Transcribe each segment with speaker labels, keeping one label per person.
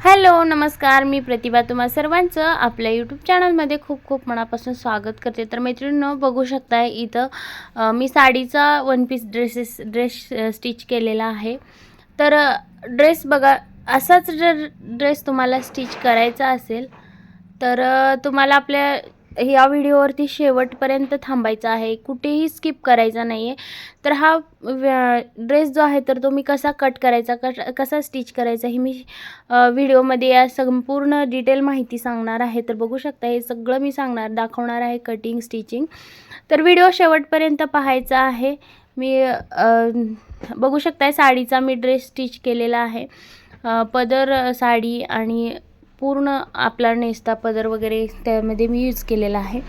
Speaker 1: Hello नमस्कार. मी प्रतिभा तुम्हा सर्वांचं आपल्या यूट्यूब चॅनलमध्ये खूप खूप मनापासून स्वागत करते. तर मैत्रिणीनं बघू शकताय इथं मी साडीचा one piece dresses dress stitch केलेला आहे. तर ड्रेस बघा असाच जर ड्रेस तुम्हाला स्टिच करायचा असेल तर तुम्हाला आपल्या ह्या व्हिडिओवरती शेवटपर्यंत थांबायचं आहे. कुठेही स्किप करायचा नाही आहे तर हा ड्रेस जो आहे तर तो मी कसा कट करायचा कश कसा स्टिच करायचा हे मी व्हिडिओमध्ये या संपूर्ण डिटेल माहिती सांगणार आहे. तर बघू शकता हे सगळं मी सांगणार दाखवणार आहे कटिंग स्टिचिंग तर व्हिडिओ शेवटपर्यंत पाहायचा आहे. मी बघू शकताय साडीचा मी ड्रेस स्टिच केलेला आहे. पदर साडी आणि पूर्ण आपला नेस्ता पदर वगैरे त्यामध्ये मी यूज केलेला आहे.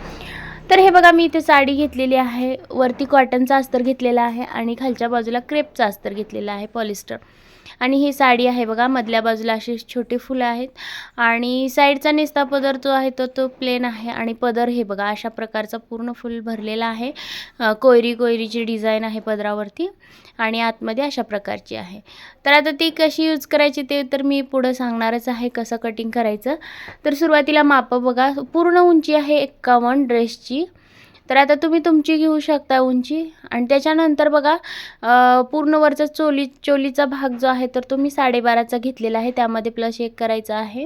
Speaker 1: तर हे बघा मी इथे साडी घेतलेली आहे. वरती कॉटनचा अस्तर घेतलेला आहे आणि खालच्या बाजूला क्रेपचा अस्तर घेतलेला आहे पॉलिस्टर आणि ही साडी आहे बघा मधल्या बाजूला अशी छोटी फुलं आहेत. आणि साईडचा नेसता पदर जो आहे तो तो प्लेन आहे. आणि पदर हे बघा अशा प्रकारचा पूर्ण फुल भरलेला आहे. कोयरी कोयरीची डिझाईन आहे पदरावरती आणि आतमध्ये अशा प्रकारची आहे. तर आता ती कशी यूज करायची ते तर मी पुढं सांगणारच आहे कसं कटिंग करायचं. तर सुरुवातीला मापं बघा पूर्ण उंची आहे एक्कावन्न ड्रेसची तर आता तुम्ही तुमची घेऊ शकता उंची. आणि त्याच्यानंतर बघा पूर्ण वरचा चोली चोलीचा भाग जो आहे तर तो मी साडेबाराचा घेतलेला आहे. त्यामध्ये प्लस एक करायचा आहे.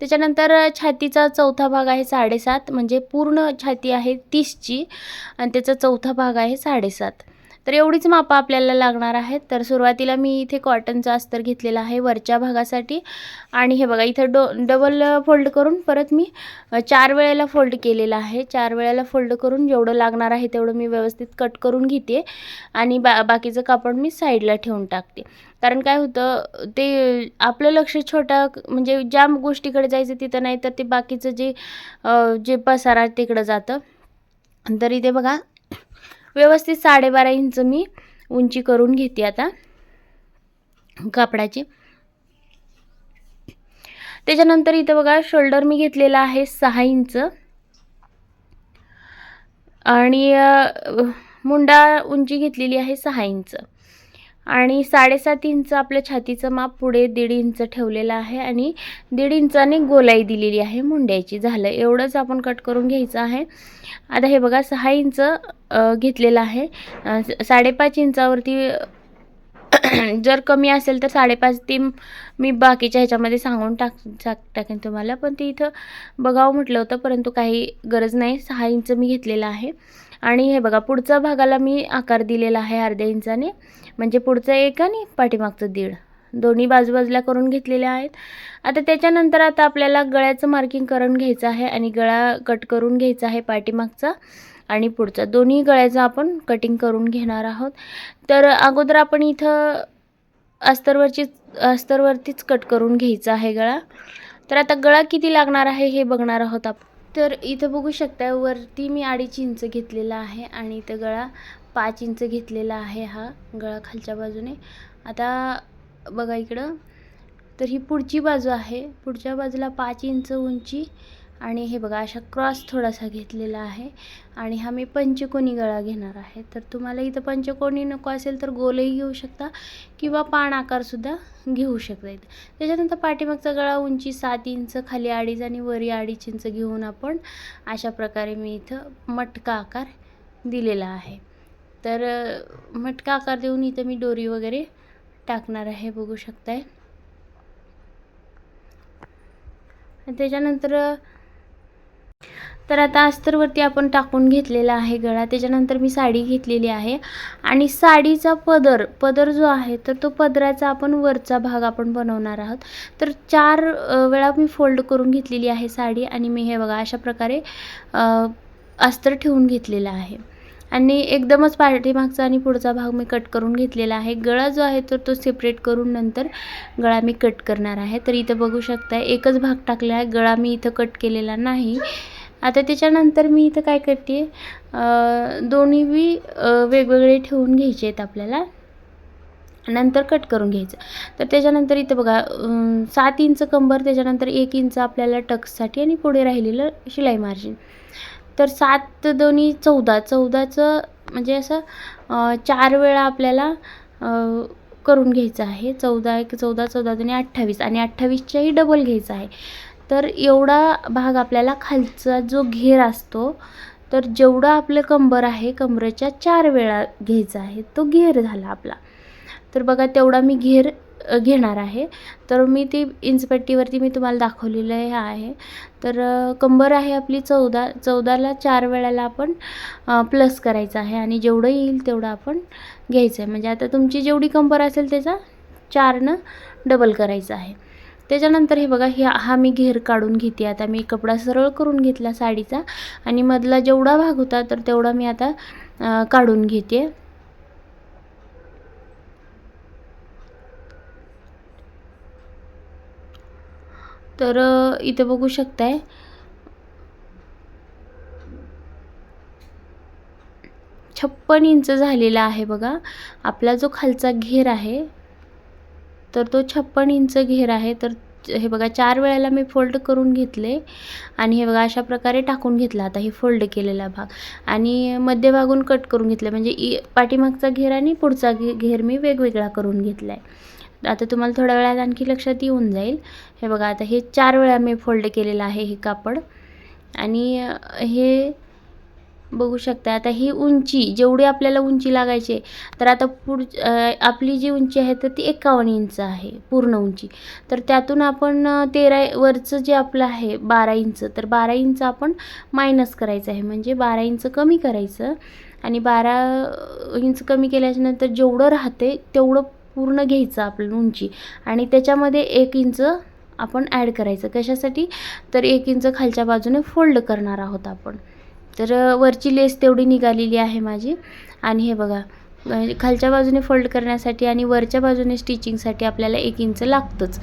Speaker 1: त्याच्यानंतर छातीचा चौथा भाग आहे साडेसात. म्हणजे पूर्ण छाती आहे तीसची. आणि त्याचा चौथा भाग आहे साडेसात. तर एवढीच मापं आपल्याला लागणार आहेत. तर सुरुवातीला मी इथे कॉटनचा अस्तर घेतलेला आहे वरच्या भागासाठी. आणि हे बघा इथं डो डबल फोल्ड करून परत मी चार वेळेला फोल्ड केलेला आहे. चार वेळेला फोल्ड करून जेवढं लागणार आहे तेवढं मी व्यवस्थित कट करून घेते. आणि बा बाकीचं कापड मी साईडला ठेवून टाकते. कारण काय होतं ते आपलं लक्ष छोटा म्हणजे ज्या गोष्टीकडे जायचं तिथं नाही तर ते बाकीचं जे जे पसारा तिकडं जातं. तर इथे बघा व्यवस्थित साडेबारा इंच मी उंची करून घेते आता कापडाची. त्याच्यानंतर इथं बघा शोल्डर मी घेतलेला आहे सहा इंच. आणि मुंडा उंची घेतलेली आहे सहा इंच. आणि साडेसात इंच आपल्या छातीचं माप पुढे दीड इंच ठेवलेलं आहे आणि दीड इंचाने गोलाई दिलेली आहे मुंड्याची झालं. एवढंच आपण कट करून घ्यायचं आहे. आता हे बघा सहा इंच घेतलेलं आहे. साडेपाच इंचावरती जर कमी असेल तर साडेपाच ती मी बाकीच्या ह्याच्यामध्ये सांगून टाक टाक टाकेन तुम्हाला. पण ते इथं बघावं म्हटलं होतं परंतु काही गरज नाही. सहा इंच मी घेतलेलं आहे. आणि हे बघा पुढच्या भागाला मी आकार दिलेला आहे अर्ध्या इंचाने. म्हणजे पुढचं एक आणि पाठीमागचं दीड. दोन्ही बाजूबाजूला करून घेतलेल्या आहेत. आता त्याच्यानंतर आता आपल्याला गळ्याचं मार्किंग करून घ्यायचं आहे आणि गळा कट करून घ्यायचा आहे पाठीमागचा आणि पुढचा. दोन्ही गळ्याचं आपण कटिंग करून घेणार आहोत. तर अगोदर आपण इथं अस्तरवरची अस्तरवरतीच कट करून घ्यायचा आहे गळा. तर आता गळा किती लागणार आहे हे बघणार आहोत आपण तर इथं बघू शकता वरती मी अडीच इंच घेतलेला आहे आणि इथं गळा पाच इंच घेतलेला आहे हा गळा खालच्या बाजूने. आता बघा इकडं. तर ही पुढची बाजू आहे. पुढच्या बाजूला पाच इंच उंची आणि हे बघा अशा क्रॉस थोडासा घेतलेला आहे. आणि हा मी पंचकोनी गळा घेणार आहे. तर तुम्हाला इथं पंचकोनी नको असेल तर गोलही घेऊ शकता किंवा पान आकारसुद्धा घेऊ शकता इथं. त्याच्यानंतर पाठीमागचा गळा उंची सात इंच खाली अडीच आणि वरी अडीच इंच घेऊन आपण अशा प्रकारे मी इथं मटका आकार दिलेला आहे. तर मटका आकार देऊन इथं मी दोरी वगैरे टाकणार आहे बघू शकताय. त्याच्यानंतर तर आता अस्तरवरती आपण टाकून घेतलेला आहे गळा. त्याच्यानंतर मी साडी घेतलेली आहे. आणि साडीचा पदर पदर जो आहे तर तो पदराचा आपण वरचा भाग आपण बनवणार आहोत. तर चार वेळा मी फोल्ड करून घेतलेली आहे साडी आणि मी हे बघा अशा प्रकारे अस्तर ठेवून घेतलेलं आहे. आणि एकदमच पाठीमागचा आणि पुढचा भाग मी कट करून घेतलेला आहे. गळा जो आहे तर तो सेपरेट करून नंतर गळा मी कट करणार आहे. तर इथं बघू शकता एकच भाग टाकला आहे. गळा मी इथं कट केलेला नाही. आता त्याच्यानंतर मी इथं काय करते दोन्ही बी वेगवेगळे ठेवून घ्यायचे आहेत आपल्याला. नंतर कट करून घ्यायचं. तर त्याच्यानंतर इथं बघा सात इंच कंबर त्याच्यानंतर एक इंच आपल्याला टक्ससाठी आणि पुढे राहिलेलं शिलाई मार्जिन तर सात दोन्ही चौदा चौदाचं म्हणजे असं चार वेळा आपल्याला करून घ्यायचं आहे. चौदा एक चौदा चौदा दोन्ही अठ्ठावीस आणि अठ्ठावीसच्याही डबल घ्यायचा आहे. तर एवढा भाग आपल्याला खालचा जो घेर असतो तर जेवढा आपलं कंबर आहे कंबरेच्या चार वेळा घ्यायचा आहे तो घेर झाला आपला. तर बघा तेवढा मी घेर घेणार आहे. तर मी ती इंचपट्टीवरती मी तुम्हाला दाखवलेलं आहे आहे. तर कंबर आहे आपली चौदा चौदाला चार वेळाला आपण प्लस करायचं आहे आणि जेवढं येईल तेवढं आपण घ्यायचं आहे. म्हणजे आता तुमची जेवढी कंबर असेल त्याचा चारनं डबल करायचं आहे. त्याच्यानंतर हे बघा हे हा मी घेर काढून घेते. आता मी कपडा सरळ करून घेतला साडीचा आणि मधला जेवढा भाग होता तर तेवढा मी आता काढून घेते. तर इथं इथे बघू शकताय. छप्पन इंच झालेला आहे बघा. आपला जो खालचा घेर आहे तर तो छप्पन इंच घेर आहे. तर हे बघा चार वेळेला मी फोल्ड करून घेतले आणि हे बघा अशा प्रकारे टाकून घेतला. आता हे फोल्ड केलेला भाग. आणि मध्यभागून कट करून घेतलं. म्हणजे इ पाठीमागचा घेर आणि पुढचा घेर मी वेगवेगळा करून घेतला आहे आता तुम्हाला थोड्या वेळात आणखी लक्षात येऊन जाईल. हे बघा आता हे चार वेळा मी फोल्ड केलेलं आहे हे कापड. आणि हे बघू शकता आता ही उंची जेवढी आपल्याला उंची लागायची आहे, तर आता पुढ आपली जी उंची आहे तर ती एकावन्न इंच आहे पूर्ण उंची. तर त्यातून आपण तेरा वरचं जे आपलं आहे बारा इंच तर बारा इंच आपण मायनस करायचं आहे. म्हणजे बारा इंच कमी करायचं आणि बारा इंच कमी केल्याच्यानंतर जेवढं राहते तेवढं पूर्ण घ्यायचं आपलं उंची. आणि त्याच्यामध्ये एक इंच आपण ॲड करायचं. कशासाठी? तर एक इंच खालच्या बाजूने फोल्ड करणार आहोत आपण. तर वरची लेस तेवढी निघालेली आहे माझी. आणि हे बघा खालच्या बाजूने फोल्ड करण्यासाठी आणि वरच्या बाजूने स्टिचिंगसाठी आपल्याला एक इंच लागतंच.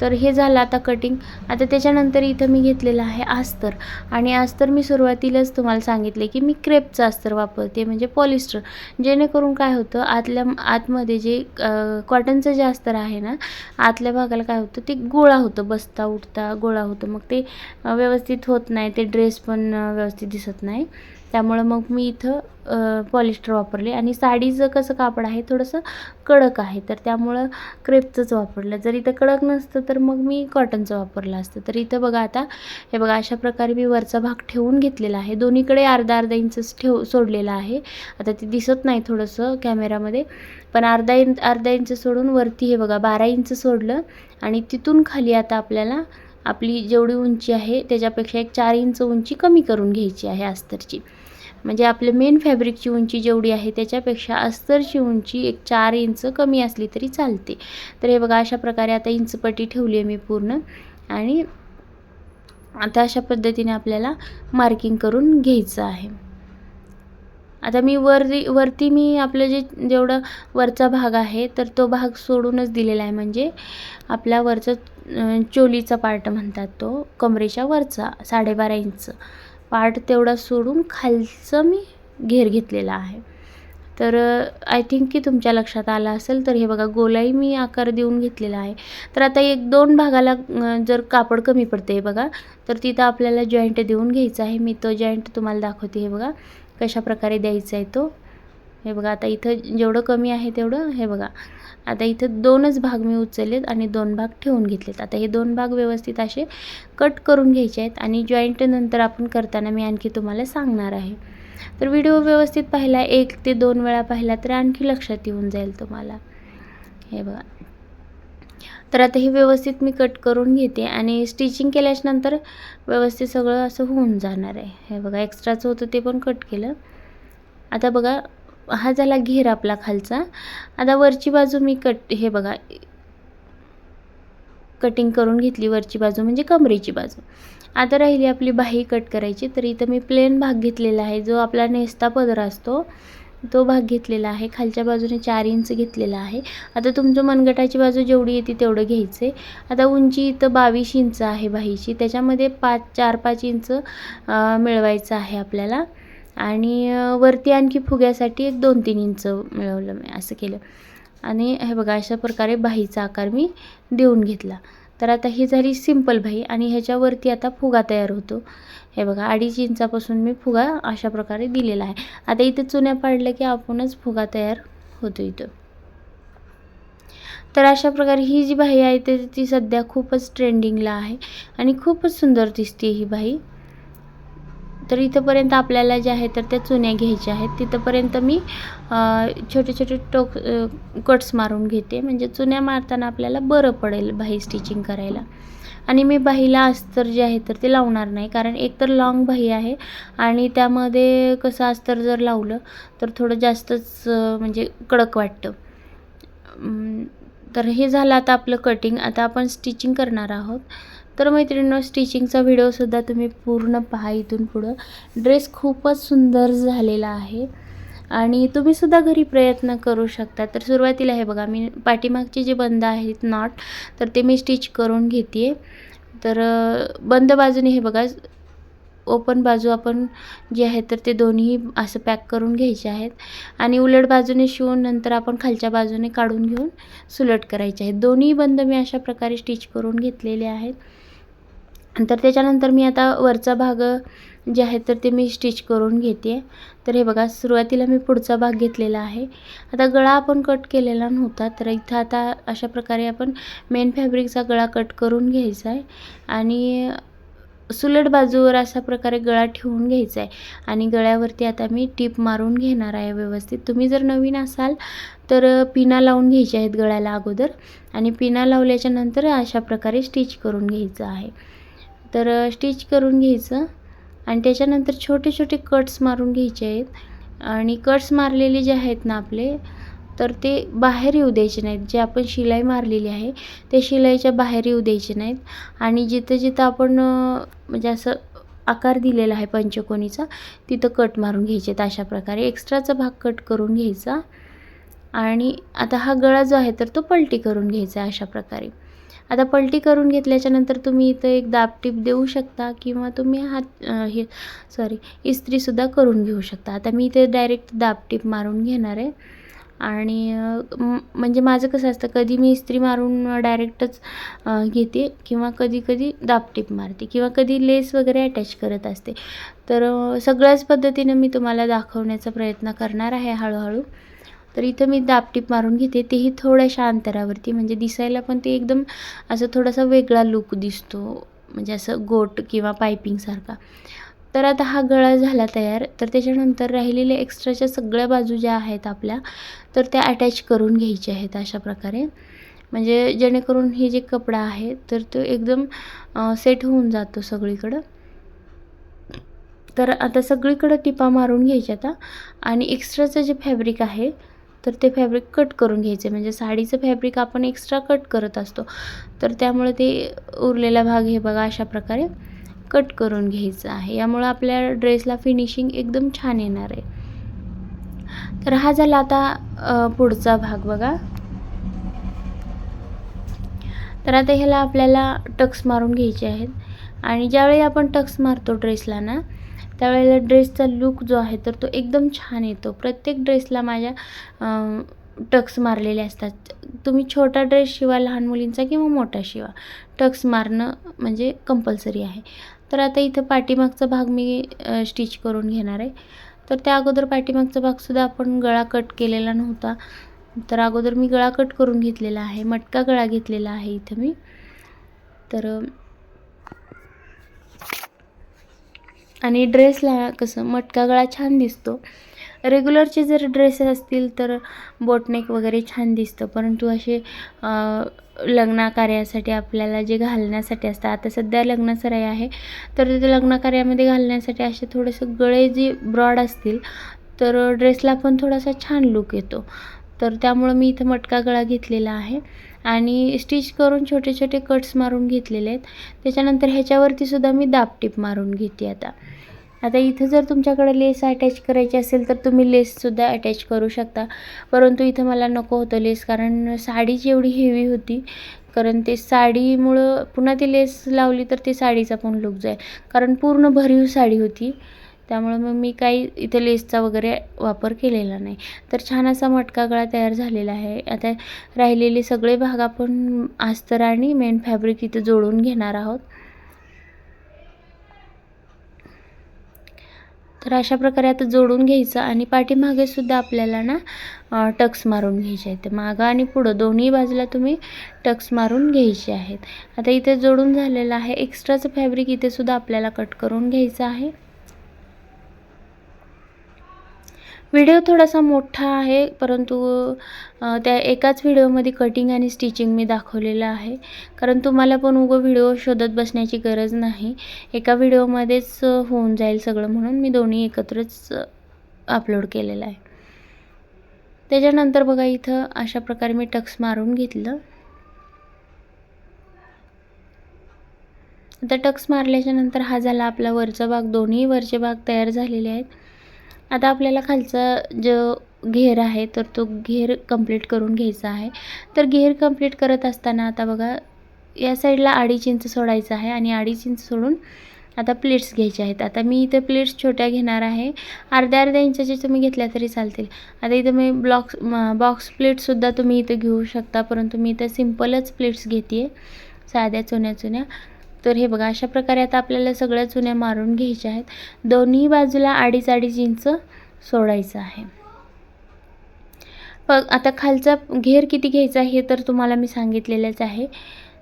Speaker 1: तर हे झालं आता कटिंग आता त्याच्यानंतर इथं मी घेतलेलं आहे अस्तर आणि अस्तर मी सुरुवातीलाच तुम्हाला सांगितले की मी क्रेपचं अस्तर वापरते म्हणजे पॉलिस्टर जेणेकरून काय होतं आतल्या आतमध्ये जे कॉटनचं जे अस्तर आहे ना आतल्या भागाला काय होतं ते गोळा होतं बसता उठता गोळा होतं. मग ते व्यवस्थित होत नाही ते ड्रेस पण व्यवस्थित दिसत नाही. त्यामुळं मग मी इथं पॉलिस्टर वापरले. आणि साडीचं कसं कापड आहे थोडंसं कडक आहे. तर त्यामुळं क्रेपचंच वापरलं. जर इथं कडक नसतं तर मग मी कॉटनचं वापरलं असतं. तर इथं बघा आता हे बघा अशा प्रकारे मी वरचा भाग ठेवून घेतलेला आहे. दोन्हीकडे अर्धा अर्धा इंचच ठेव सोडलेला आहे. आता ते दिसत नाही थोडंसं कॅमेरामध्ये पण अर्धा इंच अर्धा इंच सोडून वरती हे बघा बारा इंच सोडलं. आणि तिथून खाली आता आपल्याला आपली जेवढी उंची आहे त्याच्यापेक्षा एक चार इंच उंची कमी करून घ्यायची आहे अस्तरची. म्हणजे आपले मेन फॅब्रिकची उंची जेवढी आहे त्याच्यापेक्षा अस्तरची उंची एक चार इंच कमी असली तरी चालते. तर हे बघा अशा प्रकारे आता इंचपट्टी ठेवली आहे मी पूर्ण. आणि आता अशा पद्धतीने आपल्याला मार्किंग करून घ्यायचं आहे. आता मी वरती वरती मी आपलं जे जेवढं वरचा भाग आहे तर तो भाग सोडूनच दिलेला आहे. म्हणजे आपला वरचा चोलीचा पार्ट म्हणतात तो कमरेच्या वरचा साडेबारा इंच. पार्ट तेवढा सोडून खालचं मी घेर घेतलेला आहे. तर आय थिंक की तुमच्या लक्षात आलं असेल तर हे बघा गोलाई मी आकार देऊन घेतलेला आहे. तर आता एक दोन भागाला जर कापड कमी पडते हे बघा तर तिथं आपल्याला जॉईंट देऊन घ्यायचा आहे. मी तो जॉईंट तुम्हाला दाखवते हे बघा कशा प्रकारे द्यायचा आहे तो. हे बघा आता इथं जेवढं कमी आहे तेवढं हे बघा. आता इथं दोनच भाग मी उचललेत आणि दोन भाग ठेवून घेतलेत. आता हे दोन भाग व्यवस्थित असे कट करून घ्यायचे आहेत आणि जॉईंट नंतर आपण करताना मी आणखी तुम्हाला सांगणार आहे. तर व्हिडिओ व्यवस्थित पाहिला एक ते दोन वेळा पाहिला तर आणखी लक्षात येऊन जाईल तुम्हाला. हे बघा. तर आता हे व्यवस्थित मी कट करून घेते आणि स्टिचिंग केल्याच्यानंतर व्यवस्थित सगळं असं होऊन जाणार आहे. हे बघा एक्स्ट्राचं होतं ते पण कट केलं. आता बघा हा झाला घेर आपला खालचा. आता वरची बाजू मी कट हे बघा. कटिंग करून घेतली वरची बाजू म्हणजे कमरेची बाजू. आता राहिली आपली बाही कट करायची. तर इथं मी प्लेन भाग घेतलेला आहे. जो आपला नेस्ता पदर असतो तो भाग घेतलेला आहे. खालच्या बाजूने चार इंच घेतलेला आहे. आता तुमचं मनगटाची बाजू जेवढी येते तेवढं घ्यायचं. आहे आता उंची इथं बावीस इंच आहे बाहीची. त्याच्यामध्ये पाच चार पाच इंच मिळवायचं आहे आपल्याला. आणि वरती आणखी फुग्यासाठी एक दोन तीन इंच मिळवलं मी असं केलं. आणि हे बघा अशा प्रकारे बाहीचा आकार मी देऊन घेतला. तर आता ही झाली सिंपल बाही आणि ह्याच्यावरती आता फुगा तयार होतो. हे बघा अडीच इंचापासून मी फुगा अशा प्रकारे दिलेला आहे. आता इथे चुन्या पाडल्या की आपणच फुगा तयार होतो इथं. तर अशा प्रकारे ही जी बाही आहे ते ती सध्या खूपच ट्रेंडिंगला आहे आणि खूपच सुंदर दिसते ही बाही. तर इथंपर्यंत आपल्याला जे आहे तर त्या चुन्या घ्यायच्या आहेत. तिथंपर्यंत मी छोटे छोटे टोक कट्स मारून घेते. म्हणजे चुन्या मारताना आपल्याला बरं पडेल बाही स्टिचिंग करायला. आणि मी बाहीला अस्तर जे आहे तर ते लावणार नाही. कारण एकतर लॉंग बाही आहे आणि त्यामध्ये कसं अस्तर जर लावलं तर थोडं जास्तच म्हणजे कडक वाटतं. तर हे झालं आता आपलं कटिंग आता आपण स्टिचिंग करणार आहोत. तर मैत्रिणींनो स्टिचिंगचा व्हिडिओसुद्धा तुम्ही पूर्ण पहा इथून पुढं. ड्रेस खूपच सुंदर झालेला आहे. आणि तुम्हीसुद्धा घरी प्रयत्न करू शकता. तर सुरुवातीला हे बघा मी पाठीमागचे जे बंद आहेत नॉट तर ते मी स्टिच करून घेते तर बंद बाजूने हे बघा ओपन बाजू आपण जे आहे तर ते दोन्ही असं पॅक करून घ्यायचे आहेत. आणि उलट बाजूने शिवून नंतर आपण खालच्या बाजूने काढून घेऊन सुलट करायचे आहेत. दोन्ही बंद मी अशा प्रकारे स्टिच करून घेतलेले आहेत. तर त्याच्यानंतर मी आता वरचा भाग जे आहे तर ते मी स्टिच करून घेते. तर हे बघा सुरुवातीला मी पुढचा भाग घेतलेला आहे. आता गळा आपण कट केलेला नव्हता तर इथं आता अशा प्रकारे आपण मेन फॅब्रिकचा गळा कट करून घ्यायचा आहे. आणि सुलट बाजूवर अशा प्रकारे गळा ठेवून घ्यायचा आहे. आणि गळ्यावरती आता मी टीप मारून घेणार आहे व्यवस्थित. तुम्ही जर नवीन असाल तर पिना लावून घ्यायच्या आहेत गळ्याला अगोदर. आणि पिना लावल्याच्या नंतर अशा प्रकारे स्टिच करून घ्यायचं आहे. तर स्टिच करून घ्यायचं. आणि त्याच्यानंतर छोटे छोटे कट्स मारून घ्यायचे आहेत. आणि कट्स मारलेले जे आहेत ना आपले तर ते बाहेर येऊ द्यायचे नाहीत. जे आपण शिलाई मारलेली आहे ते शिलाईच्या बाहेर येऊ द्यायचे नाहीत. आणि जिथं जिथं आपण म्हणजे असं आकार दिलेला आहे पंचकोनीचा तिथं कट मारून घ्यायचे आहेत अशा प्रकारे. एक्स्ट्राचा भाग कट करून घ्यायचा. आणि आता हा गळा जो आहे तर तो पलटी करून घ्यायचा आहे अशा प्रकारे. आता पलटी करून घेतल्याच्यानंतर तुम्ही इथं एक दाबटीप देऊ शकता किंवा तुम्ही हात हे सॉरी इस्त्रीसुद्धा करून घेऊ शकता. आता मी इथे डायरेक्ट दाबटीप मारून घेणार आहे. आणि म्हणजे माझं कसं असतं कधी मी इस्त्री मारून डायरेक्टच घेते किंवा कधी कधी दाबटीप मारते किंवा कधी लेस वगैरे अटॅच करत असते. तर सगळ्याच पद्धतीनं मी तुम्हाला दाखवण्याचा प्रयत्न करणार आहे हळूहळू. तर इथं मी दाबटीप मारून घेते. तेही थोड्याशा अंतरावरती म्हणजे दिसायला पण ते एकदम असं थोडासा वेगळा लुक दिसतो. म्हणजे असं गोट किंवा पायपिंगसारखा तर आता हा गळा झाला तयार. तर त्याच्यानंतर राहिलेल्या एक्स्ट्राच्या सगळ्या बाजू ज्या आहेत आपल्या तर त्या अटॅच करून घ्यायच्या आहेत अशा प्रकारे. म्हणजे जेणेकरून हे जे कपडा आहे तर तो एकदम सेट होऊन जातो सगळीकडं. तर आता सगळीकडं टिपा मारून घ्यायच्या आता. आणि एक्स्ट्राचं जे फॅब्रिक आहे तर ते फॅब्रिक कट करून घ्यायचे. म्हणजे साडीचं फॅब्रिक आपण एक्स्ट्रा कट करत असतो. तर त्यामुळे ते उरलेला भाग हे बघा अशा प्रकारे कट करून घ्यायचं आहे. यामुळं आपल्या ड्रेसला फिनिशिंग एकदम छान येणार आहे. तर हा झाला आता पुढचा भाग बघा. तर आता ह्याला आपल्याला टक्स मारून घ्यायचे आहेत. आणि ज्यावेळी आपण टक्स मारतो ड्रेसला ना त्यावेळेला ड्रेसचा लुक जो आहे तर तो एकदम छान येतो. प्रत्येक ड्रेसला माझ्या टक्स मारलेले असतात. तुम्ही छोटा ड्रेस शिवा लहान मुलींचा किंवा मोठा शिवा टक्स मारणं म्हणजे कंपल्सरी आहे. तर आता इथं पाठीमागचा भाग मी स्टिच करून घेणार आहे. तर त्या अगोदर पाठीमागचा भागसुद्धा आपण गळा कट केलेला नव्हता. तर अगोदर मी गळा कट करून घेतलेला आहे. मटका गळा घेतलेला आहे इथं मी. तर आणि ड्रेसला कसं मटका गळा छान दिसतो. रेग्युलरचे जर ड्रेसेस असतील तर बोटनेक वगैरे छान दिसतं. परंतु असे अं, लग्न कार्यासाठी आपल्याला जे घालण्यासाठी असतं आता सध्या लग्नसराई आहे तर तिथे लग्न कार्यामध्ये घालण्यासाठी असे थोडेसे गळे जे ब्रॉड असतील तर ड्रेसला पण थोडासा छान लुक येतो. तर त्यामुळं मी इथं मटका गळा घेतलेला आहे. आणि स्टिच करून छोटे छोटे कट्स मारून घेतलेले आहेत. त्याच्यानंतर ह्याच्यावरती सुद्धा मी दाबटीप मारून घेते आता. आता इथं जर तुमच्याकडे लेस अटॅच करायची असेल तर तुम्ही लेससुद्धा अटॅच करू शकता. परंतु इथं मला नको होतं लेस कारण साडीची एवढी हेवी होती कारण ते साडीमुळं पुन्हा ती लेस लावली तर ते साडीचा पण लुक जाईल. कारण पूर्ण भरीव साडी होती. त्यामुळं मग मी काही इथे लेसचा वगैरे वापर केलेला नाही. तर छान असा मटका गळा तयार झालेला आहे. आता राहिलेले सगळे भाग आपण अस्तर आणि मेन फॅब्रिक इथे जोडून घेणार आहोत. तर अशा प्रकारे आता जोडून घ्यायचं आणि पाठीमागे सुद्धा आपल्याला ना टक्स मारून घ्यायचे आहेत. मागं आणि पुढं दोन्ही बाजूला तुम्ही टक्स मारून घ्यायचे आहेत. आता इथे जोडून झालेलं आहे. एक्स्ट्राचं फॅब्रिक इथे सुद्धा आपल्याला कट करून घ्यायचं आहे. व्हिडिओ थोडासा मोठा आहे परंतु त्या एकाच व्हिडिओमध्ये कटिंग आणि स्टिचिंग मी दाखवलेलं आहे. कारण तुम्हाला पण उगं व्हिडिओ शोधत बसण्याची गरज नाही. एका व्हिडिओमध्येच होऊन जाईल सगळं म्हणून मी दोन्ही एकत्रच अपलोड केलेलं आहे. त्याच्यानंतर बघा इथं अशा प्रकारे मी टक्स मारून घेतलं. आता टक्स मारल्याच्यानंतर हा झाला आपला वरचा भाग. दोन्ही वरचे भाग तयार झालेले आहेत. आता आपल्याला खालचा जो घेर आहे तर तो घेर कंप्लीट करून घ्यायचा आहे. तर घेर कंप्लीट करत असताना आता बघा या साईडला अडीच इंच सोडायचं आहे आणि अडीच इंच सोडून आता प्लेट्स घ्यायचे आहेत. आता मी इथे प्लेट्स छोट्या घेणार आहे. अर्ध्या अर्ध्या इंचाचे तुम्ही घेतल्या तरी चालतील. आता इथं मी ब्लॉक्स बॉक्स प्लेट्ससुद्धा तुम्ही इथं घेऊ शकता परंतु मी इथं सिम्पलच प्लेट्स घेते साध्या चुन्या चुन्या. तर हे बघा अशा प्रकारे आता आपल्याला सगळ्या चुन्या मारून घ्यायच्या आहेत. दोन्ही बाजूला अडीच अडीच इंच सोडायचं आहे. बघ आता खालचा घेर किती घ्यायचा हे तर तुम्हाला मी सांगितलेलंच आहे.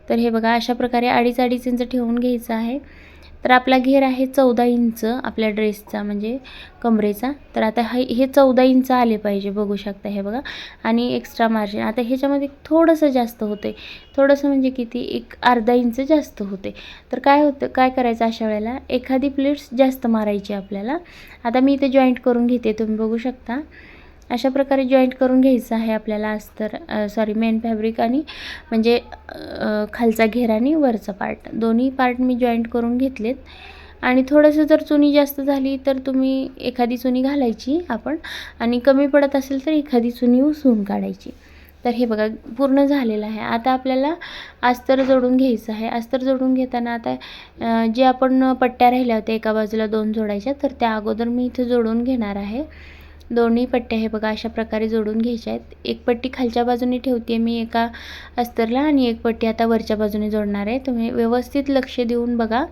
Speaker 1: तर हे बघा अशा प्रकारे अडीच अडीच इंच ठेवून घ्यायचं आहे. तर आपला घेर आहे चौदा इंच आपल्या ड्रेसचा म्हणजे कमरेचा. तर आता हे हे चौदा इंच आले पाहिजे बघू शकता हे बघा. आणि एक्स्ट्रा मार्जिन आता ह्याच्यामध्ये थोडंसं जास्त होते थोडंसं म्हणजे किती? एक अर्धा इंच जास्त होते तर काय होतं काय करायचं अशा वेळेला? एखादी प्लेट्स जास्त मारायची आपल्याला. आता मी इथे जॉईंट करून घेते तुम्ही बघू शकता. अशा प्रकारे जॉईंट करून घ्यायचं आहे आपल्याला अस्तर सॉरी मेन फॅब्रिक आणि म्हणजे खालचा घेर आणि वरचा पार्ट दोन्ही पार्ट मी जॉईंट करून घेतलेत. आणि थोडंसं जर चुनी जास्त झाली तर तुम्ही एखादी चुनी घालायची आपण. आणि कमी पडत असेल तर एखादी चुनी उसवून काढायची. तर हे बघा पूर्ण झालेलं आहे. आता आपल्याला अस्तर जोडून घ्यायचं आहे. अस्तर जोडून घेताना आता जे आपण पट्ट्या राहिल्या होत्या एका बाजूला दोन जोडायच्या तर त्या अगोदर मी इथे जोडून घेणार आहे. दोन्ही पट्ट्या हे बघा अशा प्रकारे जोडून घ्यायच्या आहेत. एक पट्टी खालच्या बाजूने ठेवते मी एका अस्तरला आणि एक पट्टी आता वरच्या बाजूने जोडणार आहे. तुम्ही व्यवस्थित लक्ष देऊन बघा.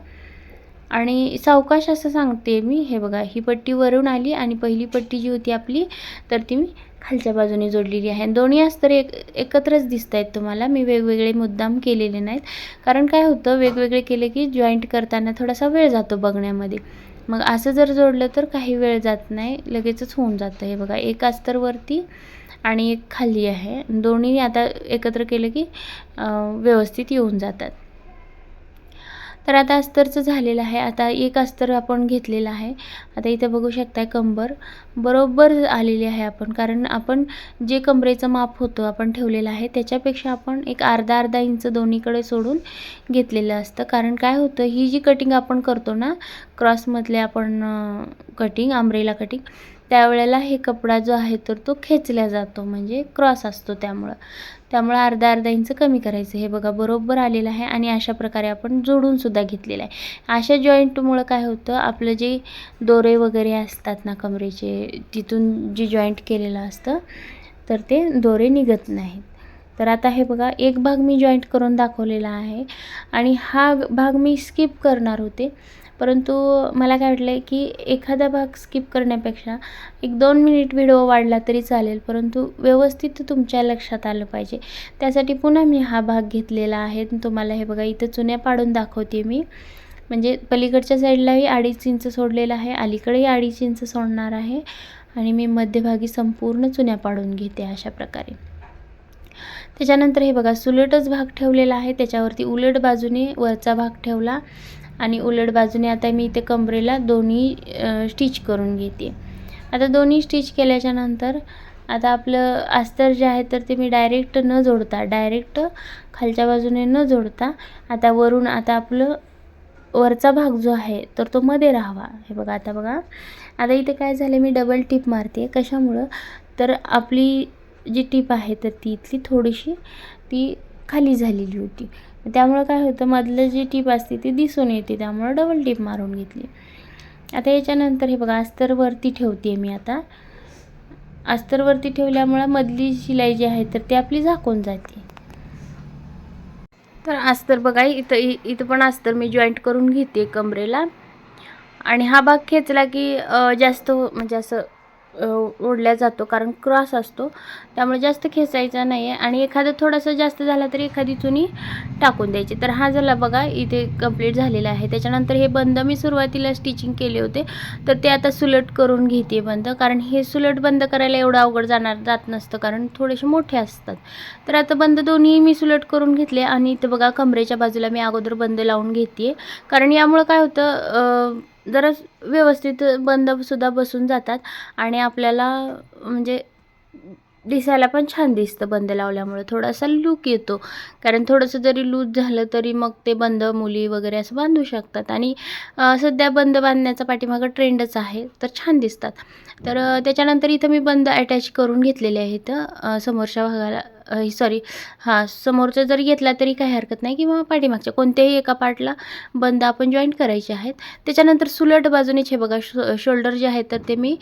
Speaker 1: आणि सावकाश असं सांगते मी हे बघा ही पट्टी वरून आली आणि पहिली पट्टी जी होती आपली तर ती मी खालच्या बाजूने जोडलेली आहे. दोन्ही अस्तर एक एकत्रच दिसत आहेत तुम्हाला. मी वेगवेगळे मुद्दाम केलेले नाहीत. कारण काय होतं वेगवेगळे केले की जॉईंट करताना थोडासा वेळ जातो बघण्यामध्ये. मग असं जर जोडलं तर काही वेळ जात नाही लगेचच होऊन जातं. हे बघा एक अस्तर वरती आणि एक खाली आहे. दोन्ही आता एकत्र केलं की व्यवस्थित येऊन जातात. तर आता अस्तरचं झालेलं आहे. आता एक अस्तर आपण घेतलेलं आहे. आता इथे बघू शकताय कंबर. बरोबर आलेली आहे आपण. कारण आपण जे कंबरेचं माप होतं आपण ठेवलेलं आहे त्याच्यापेक्षा आपण एक अर्धा अर्धा इंच दोन्हीकडे सोडून घेतलेलं असतं. कारण काय होतं ही जी कटिंग आपण करतो ना क्रॉसमधले आपण कटिंग आंब्रेला कटिंग त्यावेळेला हे कपडा जो आहे तर तो खेचला जातो. म्हणजे क्रॉस असतो त्यामुळं. त्यामुळं अर्धा अर्धा इंच कमी करायचं. हे बघा बरोबर आलेलं आहे आणि अशा प्रकारे आपण जोडूनसुद्धा घेतलेलं आहे. अशा जॉईंटमुळं काय होतं आपलं जे दोरे वगैरे असतात ना कमरेचे तिथून जे जॉईंट केलेलं असतं तर ते दोरे निघत नाहीत. तर आता हे बघा एक भाग मी जॉईंट करून दाखवलेला आहे आणि हा भाग मी स्किप करणार होते. परंतु मला काय वाटलं आहे की एखादा भाग स्किप करण्यापेक्षा एक दोन मिनिट व्हिडिओ वाढला तरी चालेल परंतु व्यवस्थित तुमच्या लक्षात आलं पाहिजे. त्यासाठी पुन्हा मी हा भाग घेतलेला आहे. तुम्हाला हे बघा इथं चुन्या पाडून दाखवते मी. म्हणजे पलीकडच्या साईडलाही अडीच इंच सोडलेलं आहे अलीकडेही अडीच इंच सोडणार आहे. आणि मी मध्यभागी संपूर्ण चुन्या पाडून घेते अशा प्रकारे. त्याच्यानंतर हे बघा सुलटच भाग ठेवलेला आहे. त्याच्यावरती उलट बाजूने वरचा भाग ठेवला. आणि उलट बाजूने आता मी इथे कमरेला दोन्ही स्टिच करून घेते. आता दोन्ही स्टिच केल्याच्यानंतर आता आपलं अस्तर जे आहे तर ते मी डायरेक्ट न जोडता डायरेक्ट खालच्या बाजूने न जोडता आता वरून आता आपलं वरचा भाग जो आहे तर तो मध्ये राहावा. हे बघा आता बघा. आता इथे काय झालं मी डबल टिप मारते. कशामुळं? तर आपली जी टीप आहे तर ती इथली थोडीशी ती खाली झालेली होती. त्यामुळं काय होतं मधलं जी टीप असते ती दिसून येते त्यामुळं डबल टीप मारून घेतली. आता याच्यानंतर हे बघा अस्तरवरती ठेवते ठेवते मी आता. अस्तरवरती ठेवल्यामुळं मधली शिलाई जी आहे तर ती आपली झाकून जाते. तर अस्तर बघा इथं इ- इथं पण अस्तर मी जॉईंट करून घेते कमरेला. आणि हा भाग खेचला की जास्त हो, म्हणजे असं ओढल्या जातो कारण क्रॉस असतो. त्यामुळे जास्त खेचायचा नाही आहे आणि एखादं थोडंसं जास्त झाला तरी एखादी चुनी टाकून द्यायची. तर हा झाला बघा इथे कंप्लीट झालेला आहे. त्याच्यानंतर हे बंद मी सुरुवातीला स्टिचिंग केले होते. तर ते आता सुलट करून घेते बंद. कारण हे सुलट बंद करायला एवढं अवघड जाणार जात नसतं. कारण थोडेसे मोठे असतात. तर आता बंद दोन्ही मी सुलट करून घेतले. आणि इथं बघा कमरेच्या बाजूला मी अगोदर बंद लावून घेते कारण यामुळं काय होतं जरा व्यवस्थित बंदसुद्धा बसून जातात आणि आपल्याला म्हणजे दिसायला पण छान दिसतं बंद लावल्यामुळे. थोडासा लूक येतो. कारण थोडंसं जरी लूज झालं तरी मग ते बंद मुली वगैरे असं बांधू शकतात. आणि सध्या बंद बांधण्याचा पाठीमागं ट्रेंडच आहे तर छान दिसतात. तर त्याच्यानंतर इथं मी बंद अटॅच करून घेतलेले आहेत समोरच्या भागाला. सॉरी हां समोरचा जरी घेतला तरी काही हरकत नाही किंवा पाठीमागच्या कोणत्याही एका पार्टला बंद आपण जॉईंट करायचे आहेत. त्याच्यानंतर सुलट बाजूनेच हे बघा शो शोल्डर जे आहेत तर ते मी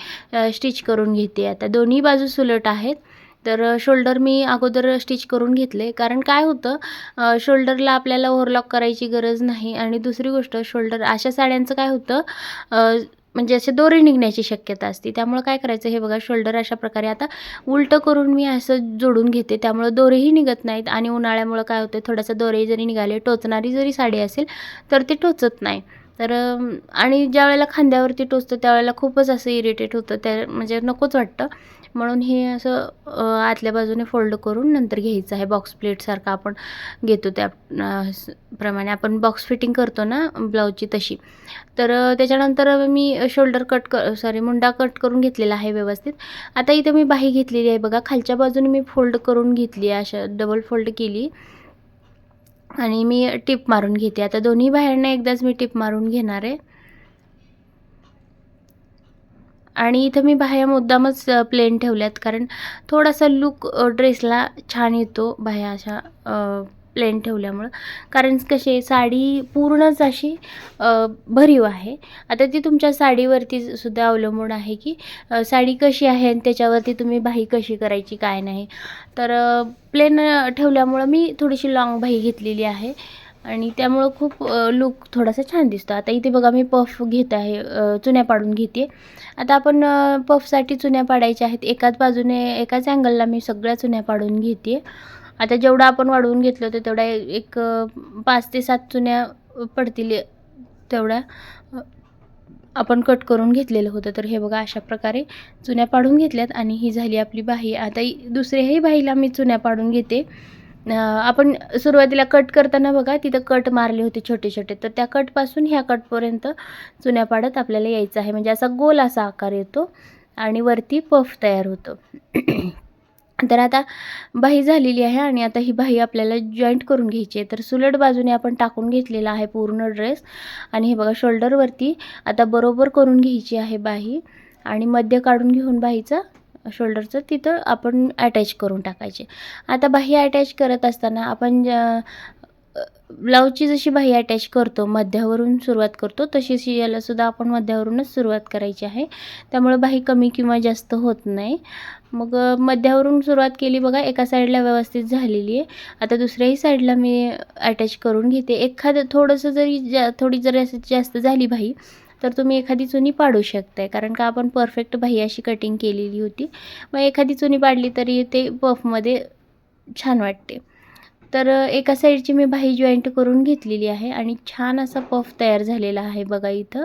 Speaker 1: स्टिच करून घेते. आता दोन्ही बाजू सुलट आहेत. तर शोल्डर मी अगोदर स्टिच करून घेतले. कारण काय होतं शोल्डरला आपल्याला ओव्हरलॉक करायची गरज नाही. आणि दुसरी गोष्ट शोल्डर अशा साड्यांचं काय होतं म्हणजे असे दोरे निघण्याची शक्यता असते. त्यामुळं काय करायचं हे बघा शोल्डर अशा प्रकारे आता उलटं करून मी असं जोडून घेते. त्यामुळं दोरेही निघत नाहीत आणि उन्हाळ्यामुळं काय होतं थोडासा दोरे जरी निघाले टोचणारी जरी साडी असेल तर ते टोचत नाही. तर आणि ज्या वेळेला खांद्यावरती टोचतं त्यावेळेला खूपच असं इरिटेट होतं त्या म्हणजे नकोच वाटतं. म्हणून हे असं आतल्या बाजूने फोल्ड करून नंतर घ्यायचं आहे. बॉक्स प्लेटसारखं आपण घेतो त्या प्रमाणे. आपण बॉक्स फिटिंग करतो ना ब्लाऊजची तशी. तर त्याच्यानंतर मी शोल्डर कट क सॉरी मुंडा कट करून घेतलेला आहे व्यवस्थित. आता इथं मी बाही घेतलेली आहे बघा. खालच्या बाजूने मी फोल्ड करून घेतली आहे अशा डबल फोल्ड केली. आणि मी टिप मारून घेते. आता दोन्ही बाहेरनं एकदाच मी टिप मारून घेणार आहे. आणि इथं मी बाह्या मुद्दामच प्लेन ठेवल्यात. कारण थोडासा लुक ड्रेसला छान येतो बाह्या अशा प्लेन ठेवल्यामुळं. कारण कसे साडी पूर्णच अशी भरीव आहे. आता ती तुमच्या साडीवरती सुद्धा अवलंबून आहे की साडी कशी आहे आणि त्याच्यावरती तुम्ही बाही कशी करायची काय नाही. तर प्लेन ठेवल्यामुळं मी थोडीशी लॉंग बाही घेतलेली आहे. आणि त्यामुळं खूप लुक थोडासा छान दिसतो. आता इथे बघा मी पफ घेत आहे चुन्या पाडून घेते. आता आपण पफसाठी चुन्या पाडायच्या आहेत. एकाच बाजूने एकाच अँगलला मी सगळ्या चुन्या पाडून घेते. आता जेवढं आपण वाढवून घेतलं होतं तेवढ्या एक पाच ते सात चुन्या पडतील तेवढ्या आपण कट करून घेतलेलं होतं. तर हे बघा अशा प्रकारे चुन्या पाडून घेतल्यात आणि ही झाली आपली बाही. आता दुसऱ्याही बाहीला मी चुन्या पाडून घेते. आपण सुरुवातीला कट करताना बघा तिथं कट मारले होते छोटे छोटे. तर त्या कटपासून ह्या कटपर्यंत चुन्या पाडत आपल्याला यायचं आहे. म्हणजे असा गोल असा आकार येतो आणि वरती पफ तयार होतं. तर आता बाही झालेली आहे आणि आता ही बाही आपल्याला जॉईंट करून घ्यायची आहे. तर सुलट बाजूने आपण टाकून घेतलेला आहे पूर्ण ड्रेस. आणि हे बघा शोल्डरवरती आता बरोबर करून घ्यायची आहे बाही. आणि मध्य काढून घेऊन बाहीचं शोल्डरचं तिथं आपण अटॅच करून टाकायचे. आता बाही अटॅच करत असताना आपण ब्लाऊजची जशी बाही अटॅच करतो मध्यावरून सुरुवात करतो तशीच यालासुद्धा आपण मध्यावरूनच सुरुवात करायची आहे. त्यामुळे बाही कमी किंवा जास्त होत नाही. मग मध्यावरून सुरुवात केली बघा एका साईडला व्यवस्थित झालेली आहे. आता दुसऱ्याही साईडला मी अटॅच करून घेते. एखादं थोडंसं जरी जा थोडी जरी जास्त झाली बाही तर तुम्ही एखादी चुनी पाडू शकताय. कारण का आपण परफेक्ट बाही अशी कटिंग केलेली होती. मग एखादी चुनी पाडली तरी ते पफमध्ये छान वाटते. तर एका साईडची मी बाही जॉईंट करून घेतलेली आहे आणि छान असा पफ तयार झालेला आहे बघा इथं.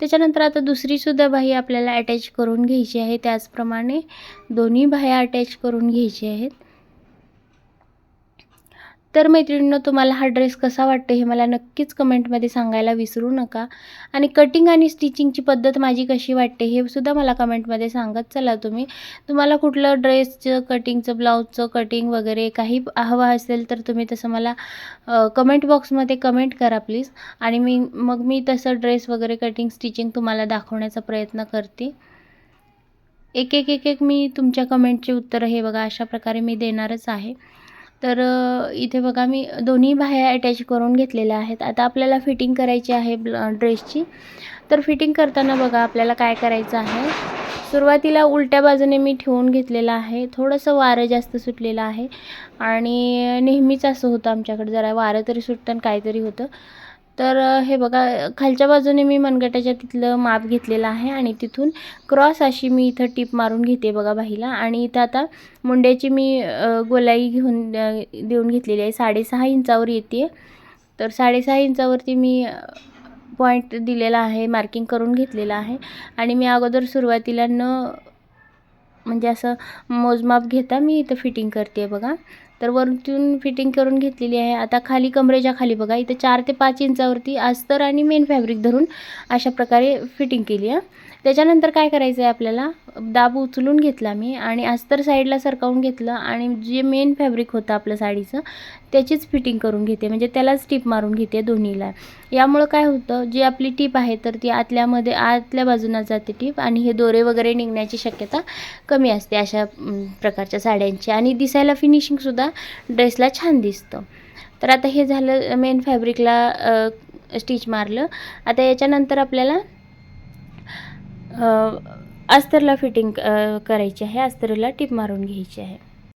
Speaker 1: त्याच्यानंतर आता दुसरीसुद्धा बाही आपल्याला अटॅच करून घ्यायची आहे. त्याचप्रमाणे दोन्ही बाह्या अटॅच करून घ्यायची आहेत. तर मैत्रिणींनो तुम्हाला हा ड्रेस कसा वाटतो हे मला नक्कीच कमेंटमध्ये सांगायला विसरू नका. आणि कटिंग आणि स्टिचिंगची पद्धत माझी कशी वाटते हे सुद्धा मला कमेंटमध्ये सांगत चला तुम्ही. तुम्हाला कुठलं ड्रेसचं कटिंगचं ब्लाऊजचं कटिंग वगैरे काही हवं असेल तर तुम्ही तसं मला कमेंट बॉक्समध्ये कमेंट करा प्लीज आणि मी मग मी तसं ड्रेस वगैरे कटिंग स्टिचिंग तुम्हाला दाखवण्याचा प्रयत्न करते. एक एक एक एक मी तुमच्या कमेंटचे उत्तरं हे बघा अशा प्रकारे मी देणारच आहे. तर इथे बघा मी दोन्ही बाह्या अटॅच करून घेतलेल्या आहेत. आता आपल्याला फिटिंग करायची आहे ब्ल ड्रेसची तर फिटिंग करताना बघा आपल्याला काय करायचं आहे. सुरुवातीला उलट्या बाजूने मी ठेवून घेतलेलं आहे. थोडंसं वारं जास्त सुटलेलं आहे. आणि नेहमीच असं होतं आमच्याकडे. जरा वारं तरी सुटतं आणि काहीतरी होतं. तर हे बघा खालच्या बाजूने मी मनगटाच्या तिथलं माप घेतलेलं आहे आणि तिथून क्रॉस अशी मी इथं टीप मारून घेते बघा बाहीला आणि इथं आता मुंड्याची मी गोलाई घेऊन देऊन घेतलेली आहे. साडेसहा इंचावर येते. तर साडेसहा इंचावरती मी पॉईंट दिलेला आहे मार्किंग करून घेतलेलं आहे. आणि मी अगोदर सुरुवातीला न म्हणजे असं मोजमाप घेता मी इथं फिटिंग करते बघा. तर वरतून फिटिंग करून घेतलेली आहे. आता खाली कमरेच्या खाली बघा. इथं चार ते पाच इंचावरती अस्तर आणि मेन फॅब्रिक धरून अशा प्रकारे फिटिंग केली आहे. त्याच्यानंतर काय करायचं आहे आपल्याला? दाब उचलून घेतला मी आणि अस्तर साईडला सरकावून घेतलं आणि जे मेन फॅब्रिक होतं आपलं साडीचं त्याचीच फिटिंग करून घेते. म्हणजे त्यालाच टीप मारून घेते दोन्हीला. यामुळं काय होतं जी आपली टीप आहे तर ती आतल्यामध्ये आतल्या बाजूनं जाते टीप आणि हे दोरे वगैरे निघण्याची शक्यता कमी असते अशा प्रकारच्या साड्यांची. आणि दिसायला फिनिशिंगसुद्धा ड्रेसला छान दिसतं. तर आता हे झालं मेन फॅब्रिकला स्टिच मारलं. आता याच्यानंतर आपल्याला अस्तरला फिटिंग करायची आहे अस्तरला टीप मारून घ्यायची आहे.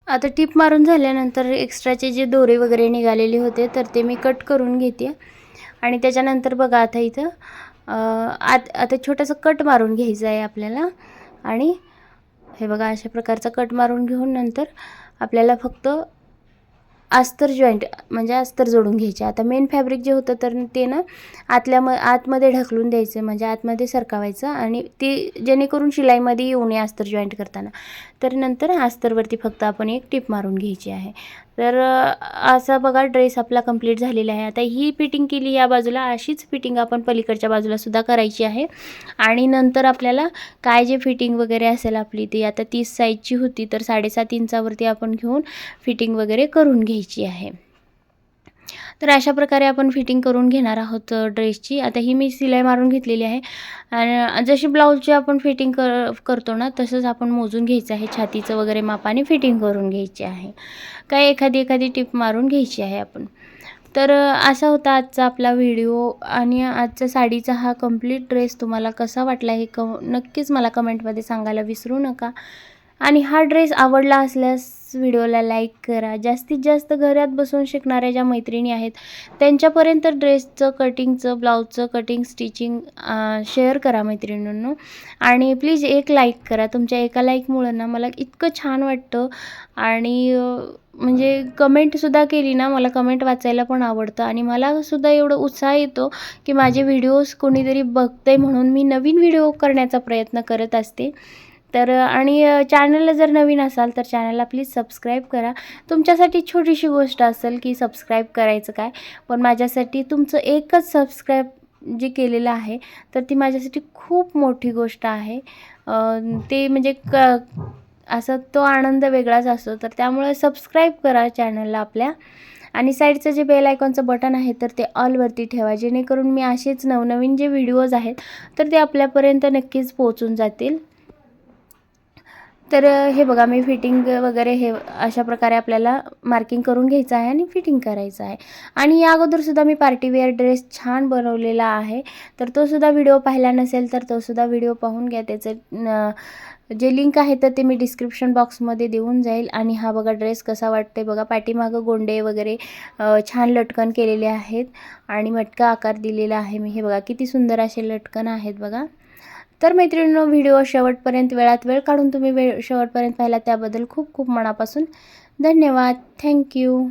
Speaker 1: आता टीप मारून झाल्यानंतर एक्स्ट्राचे जे दोरे वगैरे निघालेले होते तर ते मी कट करून घेते. आणि त्याच्यानंतर बघा आता इथं आत आता छोटंसं कट मारून घ्यायचं आहे आपल्याला. आणि हे बघा अशा प्रकारचा कट मारून घेऊन नंतर आपल्याला फक्त अस्तर जॉईंट म्हणजे अस्तर जोडून घ्यायचे. आता मेन फॅब्रिक जे होतं तर ते ना आतल्या म आतमध्ये ढकलून द्यायचं. म्हणजे आतमध्ये सरकावायचं आणि ते जेणेकरून शिलाईमध्ये येऊ नये अस्तर जॉईंट करताना. तर नंतर अस्तरवरती फक्त आपण एक टिप मारून घ्यायची आहे. तर असा बघा ड्रेस आपला कंप्लीट झालेला आहे. आता ही फिटिंग केली या बाजूला अशीच फिटिंग आपण पलीकडच्या बाजूला सुद्धा करायची आहे. आणि नंतर आपल्याला काय जे फिटिंग वगैरे असेल आपली ती आता तीस साईजची होती तर साडेसात इंचावरती आपण घेऊन फिटिंग वगैरे करून घ्यायची आहे. तर अशा प्रकारे आपण फिटिंग करून घेणार आहोत ड्रेसची आता ही मी सिलाई मारून घेतलेली आहे. आणि जशी ब्लाऊजची आपण फिटिंग कर करतो ना तसंच आपण मोजून घ्यायचं आहे. छातीचं वगैरे मापाने फिटिंग करून घ्यायची आहे. काय एखादी एखादी टिप मारून घ्यायची आहे आपण. तर असा होता आजचा आपला व्हिडिओ आणि आजचा साडीचा हा कंप्लीट ड्रेस तुम्हाला कसा वाटला हे क नक्कीच मला कमेंटमध्ये सांगायला विसरू नका. आणि हा ड्रेस आवडला असल्यास व्हिडिओला लाईक करा. जास्तीत जास्त घरात बसून शिकणाऱ्या ज्या मैत्रिणी आहेत त्यांच्यापर्यंत ड्रेसचं कटिंगचं ब्लाऊजचं कटिंग स्टिचिंग शेअर करा मैत्रिणींनो. आणि प्लीज एक लाईक करा. तुमच्या एका लाईकमुळं ना मला इतकं छान वाटतं. आणि म्हणजे कमेंटसुद्धा केली ना मला कमेंट वाचायला पण आवडतं. आणि मला सुद्धा एवढं उत्साह येतो की माझे व्हिडिओज कोणीतरी बघते म्हणून मी नवीन व्हिडिओ करण्याचा प्रयत्न करत असते. तर आणि चॅनलला जर नवीन असाल तर चॅनलला प्लीज सबस्क्राईब करा. तुमच्यासाठी छोटीशी गोष्ट असेल की सबस्क्राईब करायचं काय पण माझ्यासाठी तुमचं एकच सबस्क्राईब जे केलेलं आहे तर ती माझ्यासाठी खूप मोठी गोष्ट आहे. ते म्हणजे क असं तो आनंद वेगळाच असतो तर त्यामुळे सबस्क्राईब करा चॅनलला आपल्या. आणि साईडचं जे बेल आयकॉनचं बटन आहे तर ते ऑलवरती ठेवा जेणेकरून मी असेच नवनवीन जे व्हिडिओज आहेत तर ते आपल्यापर्यंत नक्कीच पोहोचून जातील. तर हे बघा मी फिटिंग वगैरे हे अशा प्रकारे आपल्याला मार्किंग करून घ्यायचं आहे आणि फिटिंग करायचं आहे. आणि या अगोदरसुद्धा मी पार्टीवेअर ड्रेस छान बनवलेला आहे. तर तोसुद्धा व्हिडिओ पाहिला नसेल तर तोसुद्धा व्हिडिओ पाहून घ्या. त्याचं जे लिंक आहे तर ते मी डिस्क्रिप्शन बॉक्समध्ये देऊन जाईल. आणि हा बघा ड्रेस कसा वाटते बघा पाठीमागं गोंडे वगैरे छान लटकन केलेले आहेत. आणि मटका आकार दिलेला आहे. मी हे बघा किती सुंदर असे लटकन आहेत बघा. तर मैत्रिणींनो व्हिडिओ शेवटपर्यंत वेळात वेळ काढून तुम्ही वेळ शेवटपर्यंत पाहिला त्याबद्दल खूप खूप मनापासून धन्यवाद. थँक्यू